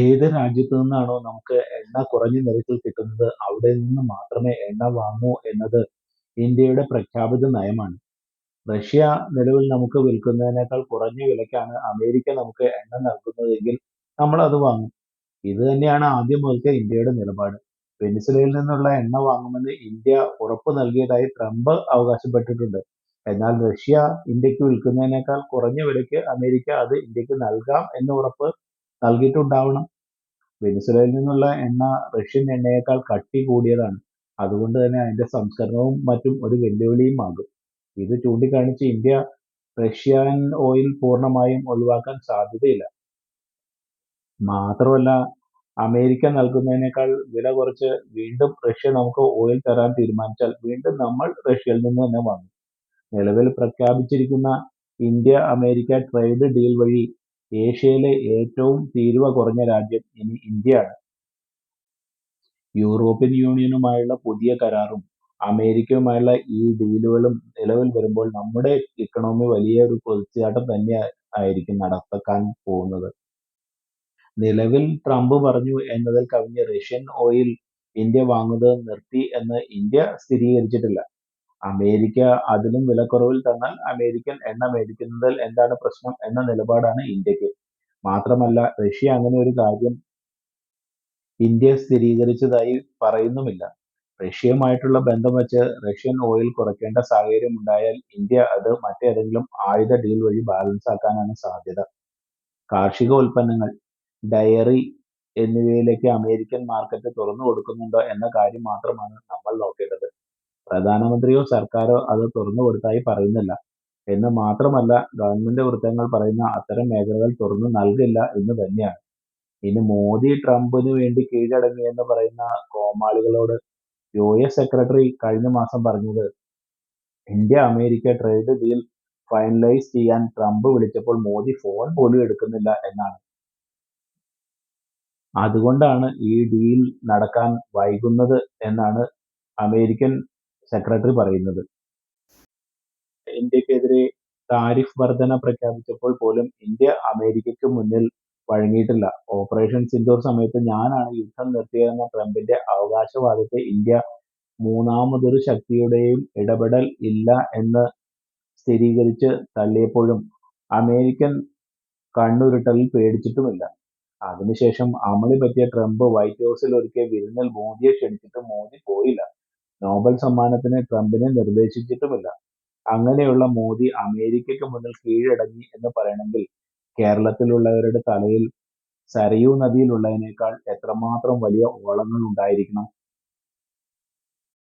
ഏത് രാജ്യത്തു നിന്നാണോ നമുക്ക് എണ്ണ കുറഞ്ഞ നിരക്കിൽ കിട്ടുന്നത് അവിടെ നിന്ന് മാത്രമേ എണ്ണ വാങ്ങൂ എന്നത് ഇന്ത്യയുടെ പ്രഖ്യാപിത നയമാണ്. റഷ്യ നിലവിൽ നമുക്ക് വിൽക്കുന്നതിനേക്കാൾ കുറഞ്ഞ വിലയ്ക്കാണ് അമേരിക്ക നമുക്ക് എണ്ണ നൽകുന്നതെങ്കിൽ നമ്മൾ അത് വാങ്ങും. ഇത് തന്നെയാണ് ആദ്യം മുതൽക്ക് ഇന്ത്യയുടെ നിലപാട്. വെനിസുലയിൽ നിന്നുള്ള എണ്ണ വാങ്ങുമെന്ന് ഇന്ത്യ ഉറപ്പ് നൽകിയതായി ട്രംപ് അവകാശപ്പെട്ടിട്ടുണ്ട്. എന്നാൽ റഷ്യ ഇന്ത്യയ്ക്ക് വിൽക്കുന്നതിനേക്കാൾ കുറഞ്ഞ വിലയ്ക്ക് അമേരിക്ക അത് ഇന്ത്യയ്ക്ക് നൽകാം എന്ന ഉറപ്പ് നൽകിയിട്ടുണ്ടാവണം. വെനിസ്വേലയിൽ നിന്നുള്ള എണ്ണ റഷ്യൻ എണ്ണയേക്കാൾ കട്ടി കൂടിയതാണ്. അതുകൊണ്ട് തന്നെ അതിന്റെ സംസ്കരണവും മറ്റും ഒരു വെല്ലുവിളിയുമാകും. ഇത് ചൂണ്ടിക്കാണിച്ച് ഇന്ത്യ റഷ്യൻ ഓയിൽ പൂർണമായും ഒഴിവാക്കാൻ സാധ്യതയില്ല. മാത്രമല്ല അമേരിക്ക നൽകുന്നതിനേക്കാൾ വില കുറച്ച് വീണ്ടും റഷ്യ നമുക്ക് ഓയിൽ തരാൻ തീരുമാനിച്ചാൽ വീണ്ടും നമ്മൾ റഷ്യയിൽ നിന്ന് തന്നെ വാങ്ങും. നിലവിൽ പ്രഖ്യാപിച്ചിരിക്കുന്ന ഇന്ത്യ-അമേരിക്ക ട്രേഡ് ഡീൽ വഴി ഏഷ്യയിലെ ഏറ്റവും തീരുവ കുറഞ്ഞ രാജ്യം ഇനി ഇന്ത്യയാണ്. യൂറോപ്യൻ യൂണിയനുമായുള്ള പുതിയ കരാറും അമേരിക്കയുമായുള്ള ഈ ഡീലുകളും നിലവിൽ വരുമ്പോൾ നമ്മുടെ ഇക്കണോമി വലിയ ഒരു കുതിച്ചുചാട്ടം തന്നെ ആയിരിക്കും നടത്താൻ പോകുന്നത്. നിലവിൽ ട്രംപ് പറഞ്ഞു എന്നതിൽ കവിഞ്ഞ് റഷ്യൻ ഓയിൽ ഇന്ത്യ വാങ്ങുന്നത് നിർത്തി എന്ന് ഇന്ത്യ സ്ഥിരീകരിച്ചിട്ടില്ല. അമേരിക്ക അതിലും വിലക്കുറവിൽ തന്നാൽ അമേരിക്കൻ എണ്ണ മേടിക്കുന്നതിൽ എന്താണ് പ്രശ്നം എന്ന നിലപാടാണ് ഇന്ത്യയ്ക്ക്. മാത്രമല്ല റഷ്യ അങ്ങനെ ഒരു കാര്യം ഇന്ത്യ സ്ഥിരീകരിച്ചതായി പറയുന്നുമില്ല. റഷ്യയുമായിട്ടുള്ള ബന്ധം വെച്ച് റഷ്യൻ ഓയിൽ കുറയ്ക്കേണ്ട സാഹചര്യം ഉണ്ടായാൽ ഇന്ത്യ അത് മറ്റേതെങ്കിലും ആയുധ ഡീൽ വഴി ബാലൻസ് ആക്കാനാണ് സാധ്യത. കാർഷിക ഉൽപ്പന്നങ്ങൾ, ഡയറി എന്നിവയിലേക്ക് അമേരിക്കൻ മാർക്കറ്റ് തുറന്നു കൊടുക്കുന്നുണ്ടോ എന്ന കാര്യം മാത്രമാണ് നമ്മൾ നോക്കേണ്ടത്. പ്രധാനമന്ത്രിയോ സർക്കാരോ അത് തുറന്നു കൊടുത്തായി പറയുന്നില്ല. എന്ന് മാത്രമല്ല ഗവൺമെന്റ് വൃത്തങ്ങൾ പറയുന്ന അത്തരം മേഖലകൾ തുറന്നു നൽകില്ല എന്ന് തന്നെയാണ്. ഇനി മോദി ട്രംപിന് വേണ്ടി കീഴടങ്ങി എന്ന് പറയുന്ന കോമാളികളോട് യു എസ് സെക്രട്ടറി കഴിഞ്ഞ മാസം പറഞ്ഞത് India America trade deal finalise ചെയ്യാൻ ട്രംപ് വിളിച്ചപ്പോൾ മോദി ഫോൺ പോലും എടുക്കുന്നില്ല എന്നാണ്. അതുകൊണ്ടാണ് ഈ ഡീൽ നടക്കാൻ വൈകുന്നത് എന്നാണ് അമേരിക്കൻ സെക്രട്ടറി പറയുന്നത്. ഇന്ത്യക്കെതിരെ താരിഫ് വർധന പ്രഖ്യാപിച്ചപ്പോൾ പോലും ഇന്ത്യ അമേരിക്കയ്ക്ക് മുന്നിൽ വഴങ്ങിയിട്ടില്ല. ഓപ്പറേഷൻ സിന്ദൂർ സമയത്ത് ഞാനാണ് യുദ്ധം നിർത്തിയതെന്ന ട്രംപിന്റെ അവകാശവാദത്തെ ഇന്ത്യ മൂന്നാമതൊരു ശക്തിയുടെയും ഇടപെടൽ ഇല്ല എന്ന് സ്ഥിരീകരിച്ച് തള്ളിയപ്പോഴും അമേരിക്കൻ കണ്ണുരുട്ടലിൽ പേടിച്ചിട്ടുമില്ല. അതിനുശേഷം അമളി പറ്റിയ ട്രംപ് വൈറ്റ് ഹൗസിൽ ഒരുക്കിയ വിരുന്നിൽ മോദിയെ ക്ഷണിച്ചിട്ട് മോദി പോയില്ല. നോബൽ സമ്മാനത്തിന് ട്രംപിനെ നിർദ്ദേശിച്ചിട്ടുമില്ല. അങ്ങനെയുള്ള മോദി അമേരിക്കയ്ക്ക് മുന്നിൽ കീഴടങ്ങി എന്ന് പറയണമെങ്കിൽ കേരളത്തിലുള്ളവരുടെ തലയിൽ സരയൂ നദിയിലുള്ളതിനേക്കാൾ എത്രമാത്രം വലിയ ഓളങ്ങൾ ഉണ്ടായിരിക്കണം.